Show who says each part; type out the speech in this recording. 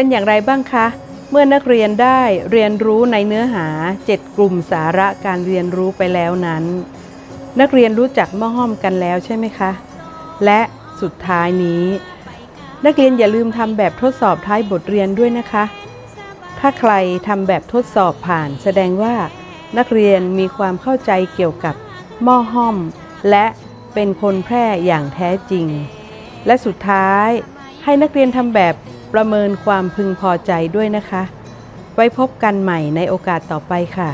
Speaker 1: เป็นอย่างไรบ้างคะ เมื่อนักเรียนได้เรียนรู้ในเนื้อหา 7 กลุ่มสาระการเรียนรู้ไปแล้วนั้น นักเรียนรู้จักมอห้อมกันแล้วใช่ไหมคะ และสุดท้ายนี้ นักเรียนอย่าลืมทำแบบทดสอบท้ายบทเรียนด้วยนะคะ ถ้าใครทำแบบทดสอบผ่านแสดงว่า นักเรียนมีความเข้าใจเกี่ยวกับม้อห้อม และเป็นคนแพร่อย่างแท้จริง และสุดท้ายให้นักเรียนทำแบบ ประเมินความพึงพอใจด้วยนะคะ ไว้พบกันใหม่ในโอกาสต่อไปค่ะ